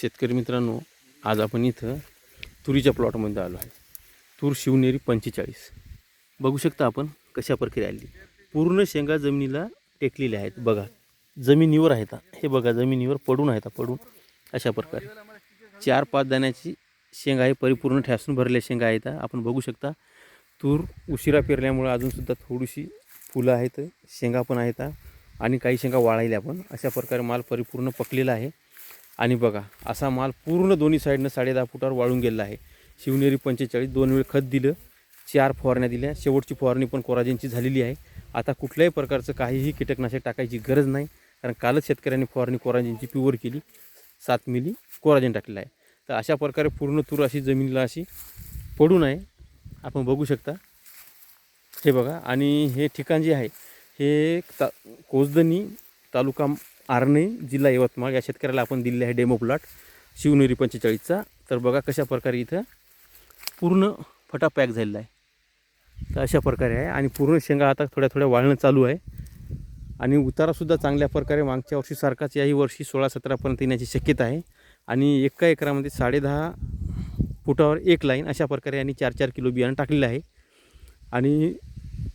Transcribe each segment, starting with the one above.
शेतकरी मित्रांनो आज आपण इथं तुरीच्या प्लॉटमध्ये आलो आहे. तूर शिवनेरी पंचेचाळीस. बघू शकता आपण कशा प्रकारे आली. पूर्ण शेंगा जमिनीला टेकलेल्या आहेत. बघा जमिनीवर आहेत हे. बघा जमिनीवर पडून आहेत पडून. अशा प्रकारे. चार पाच दाण्याची शेंगा आहे परिपूर्ण ठ्यासून भरलेल्या शेंगा आहेत आपण बघू शकता तूर उशिरा पेरल्यामुळं अजूनसुद्धा थोडीशी फुलं आहेत शेंगा पण आहेत आणि काही शेंगा वाळायल्या पण. अशा प्रकारे माल परिपूर्ण पकलेला आहे. आणि बघा असा माल पूर्ण दोन्ही साईडनं साडे दहा फुटावर वाळून गेलेला आहे. शिवनेरी पंचेचाळीस दोन वेळ खत दिलं चार फवारण्या दिल्या शेवटची फवारणी पण कोराजेनची झालेली आहे. आता कुठल्याही प्रकारचं काहीही कीटकनाशक टाकायची गरज नाही कारण कालच शेतकऱ्यांनी फवारणी कोराजेनची प्युअर केली सात मिली कोराजेन टाकलेलं आहे. तर अशा प्रकारे पूर्ण तूर अशी जमिनीला अशी पडून आहे. आपण बघू शकता. हे बघा आणि हे ठिकाण जे आहे हे ता कोसदनी तालुका आर्णे जिल्हा यवतमाळ. या शेतकऱ्याला आपण दिलेले आहे डेमो प्लॉट शिवनेरी पंचेचाळीसचा. तर बघा कशा प्रकारे इथं पूर्ण फटा पॅक झालेला आहे. तर अशा प्रकारे आहे. आणि पूर्ण शेंगा आता थोड्या थोड्या वाळणं चालू आहे. आणि उतारासुद्धा चांगल्या प्रकारे मागच्या वर्षीसारखाच याही वर्षी सोळा सतरापर्यंत येण्याची शक्यता आहे. आणि एका एकरामध्ये साडेदहा फुटावर एक लाईन अशा प्रकारे यांनी चार चार किलो बियाणं टाकलेलं आहे. आणि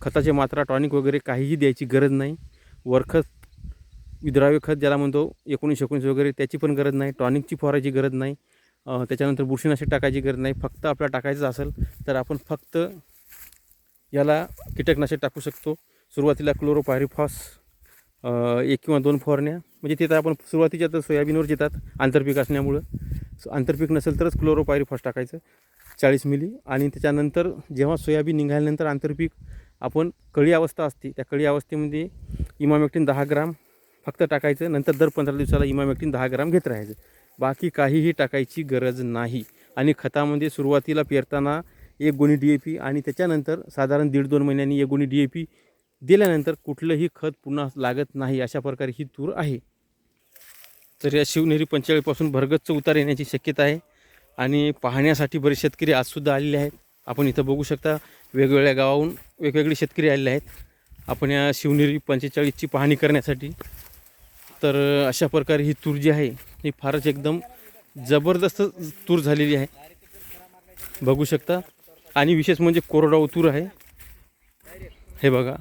खताचे मात्रा टॉनिक वगैरे काहीही द्यायची गरज नाही. वरखत विद्राव्य खत ज्याला म्हणतो एकोणीस एकोणीस वगैरे त्याची पण गरज नाही. टॉनिकची फवारायची गरज नाही. त्याच्यानंतर बुरशीनाशक टाकायची गरज नाही. फक्त आपल्याला टाकायचं असेल तर आपण फक्त याला कीटकनाशक टाकू शकतो. सुरुवातीला क्लोरोपायरिफॉस एक किंवा दोन फवारण्या. म्हणजे तिथं आपण सुरुवातीच्या तर सोयाबीनवर येतात आंतरपीक असल्यामुळं. आंतरपीक नसेल तरच क्लोरोपायरिफॉस टाकायचं चाळीस मिली. आणि त्याच्यानंतर जेव्हा सोयाबीन निघाल्यानंतर आंतरपीक आपण कळी अवस्था असते. त्या कळी अवस्थेमध्ये इमामेक्टिन दहा ग्राम फक्त टाकायचं नंतर दर पंधरा दिवसाला इमामेक्टिन दहा ग्राम घेत राहायचं. बाकी काहीही टाकायची गरज नाही. आणि खतामध्ये सुरुवातीला पेरताना एक गोणी डी ए पी आणि त्याच्यानंतर साधारण दीड दोन महिन्यांनी एक गोणी डी ए पी दिल्यानंतर कुठलंही खत पुन्हा लागत नाही अशा प्रकारे ही तूर आहे. तर या शिवनेरी पंचेचाळीसपासून भरगच्च उतार येण्याची शक्यता आहे आणि पाहण्यासाठी बरेच शेतकरी आजसुद्धा आलेले आहेत. आपण इथं बघू शकता वेगवेगळ्या गावाहून वेगवेगळे शेतकरी आलेले आहेत. आपण या शिवनेरी पंचेचाळीसची पाहणी करण्यासाठी तर अशा प्रकारे ही तूर जी आहे ही फारच एकदम जबरदस्त तूर झालेली आहे. बघू शकता. आणि विशेष म्हणजे कोरडाऊ तूर आहे. हे बघा.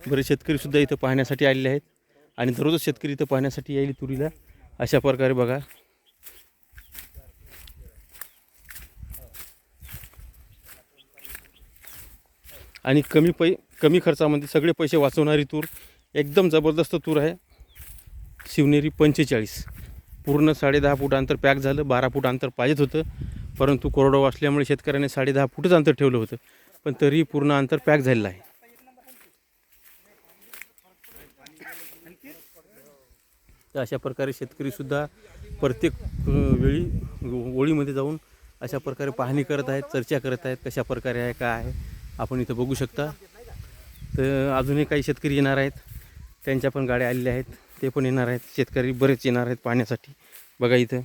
बरेच शेतकरीसुद्धा इथं पाहण्यासाठी आलेले आहेत. आणि दररोज शेतकरी इथं पाहण्यासाठी येईल तुरीला. अशा प्रकारे बघा. आणि कमी पै कमी खर्चामध्ये सगळे पैसे वाचवणारी तूर एकदम जबरदस्त तूर आहे. शिवनेरी पंचेचाळीस. पूर्ण साडेदहा फूट अंतर पॅक झालं बारा फूट अंतर पाहिजेच होतं. परंतु कोरडवाहू असल्यामुळे शेतकऱ्याने साडेदहा फूटच अंतर ठेवलं होतं. पण तरी पूर्ण अंतर पॅक झालेलं आहे. तर अशा प्रकारे शेतकरीसुद्धा प्रत्येक वेळी ओळीमध्ये जाऊन अशा प्रकारे पाहणी करत आहेत चर्चा करत आहेत कशा प्रकारे आहे काय आहे आपण इथं बघू शकता. तर अजूनही काही शेतकरी येणार आहेत. त्यांच्या पण गाड्या आलेल्या आहेत. ते पण येणार आहेत. शेतकरी बरेच येणार आहेत पाण्यासाठी बघा इथं.